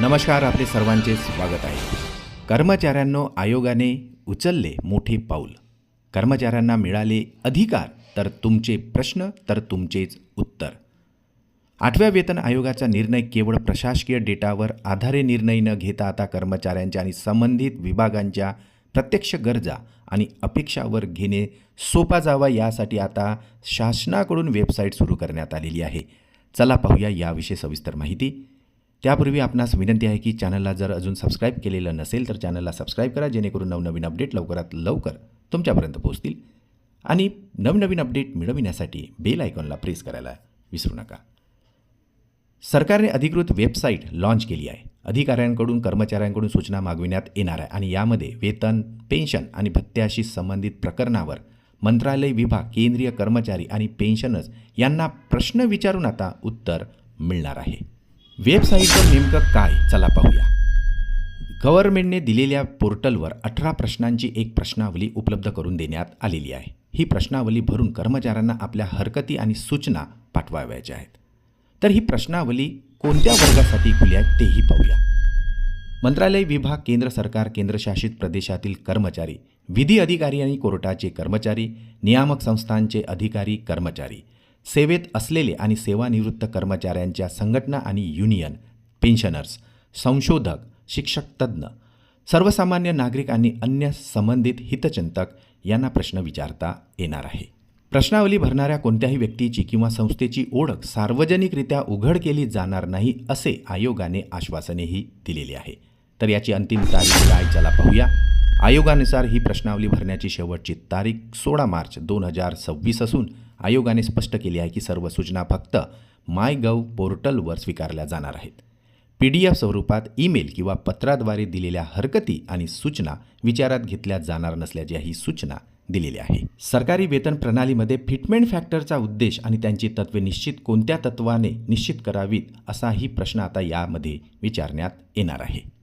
नमस्कार आपले सर्वांचे स्वागत आहे. कर्मचाऱ्यांनो आयोगाने उचलले मोठे पाऊल. कर्मचाऱ्यांना मिळाले अधिकार तर तुमचे प्रश्न तर तुमचेच उत्तर. आठव्या वेतन आयोगाचा निर्णय केवळ प्रशासकीय डेटावर आधारे निर्णय न घेता आता कर्मचाऱ्यांच्या आणि संबंधित विभागांच्या प्रत्यक्ष गरजा आणि अपेक्षावर घेणे सोपा जावा यासाठी आता शासनाकडून वेबसाईट सुरू करण्यात आलेली आहे. चला पाहूया याविषयी सविस्तर माहिती. त्यापूर्वी आपणास विनंती आहे की चॅनलला जर अजून सबस्क्राईब केलेलं नसेल तर चॅनलला सबस्क्राईब करा जेणेकरून नवनवीन अपडेट लवकरात लवकर तुमच्यापर्यंत पोहोचतील. आणि नवनवीन अपडेट मिळविण्यासाठी बेल आयकॉनला प्रेस करायला विसरू नका. सरकारने अधिकृत वेबसाईट लॉन्च केली आहे. अधिकाऱ्यांकडून कर्मचाऱ्यांकडून सूचना मागविण्यात येणार आहे आणि यामध्ये वेतन पेन्शन आणि भत्त्याशी संबंधित प्रकरणावर मंत्रालय विभाग केंद्रीय कर्मचारी आणि पेन्शनर्स यांना प्रश्न विचारून आता उत्तर मिळणार आहे. वेबसाईटवर नेमकं काय? चला पाहूया. गव्हर्नमेंटने दिलेल्या पोर्टलवर अठरा प्रश्नांची एक प्रश्नावली उपलब्ध करून देण्यात आलेली आहे. ही प्रश्नावली भरून कर्मचाऱ्यांना आपल्या हरकती आणि सूचना पाठवाव्याच्या आहेत. तर ही प्रश्नावली कोणत्या वर्गासाठी खुली आहे तेही पाहूया. मंत्रालय विभाग केंद्र सरकार केंद्रशासित प्रदेशातील कर्मचारी विधी अधिकारी आणि कोर्टाचे कर्मचारी नियामक संस्थांचे अधिकारी कर्मचारी सेवेत असलेले आणि सेवानिवृत्त कर्मचाऱ्यांच्या संघटना आणि युनियन पेन्शनर्स संशोधक शिक्षक तज्ज्ञ सर्वसामान्य नागरिक आणि अन्य संबंधित हितचिंतक यांना प्रश्न विचारता येणार आहे. प्रश्नावली भरणाऱ्या कोणत्याही व्यक्तीची किंवा संस्थेची ओळख सार्वजनिकरित्या उघड केली जाणार नाही असे आयोगाने आश्वासनेही दिलेले आहे. तर याची अंतिम तारीख काय चला पाहूया. आयोगानुसार ही प्रश्नावली भरण्याची शेवटची तारीख सोळा मार्च दोन हजार सव्वीस असून आयोगाने स्पष्ट केले आहे की सर्व सूचना फक्त माय गव्ह पोर्टलवर स्वीकारल्या जाणार आहेत. पी डी एफ स्वरूपात ईमेल किंवा पत्राद्वारे दिलेल्या हरकती आणि सूचना विचारात घेतल्या जाणार नसल्याच्याही सूचना दिलेल्या आहे. सरकारी वेतन प्रणालीमध्ये फिटमेंट फॅक्टरचा उद्देश आणि त्यांची तत्वे निश्चित कोणत्या तत्वाने निश्चित करावीत असाही प्रश्न आता यामध्ये विचारण्यात येणार आहे.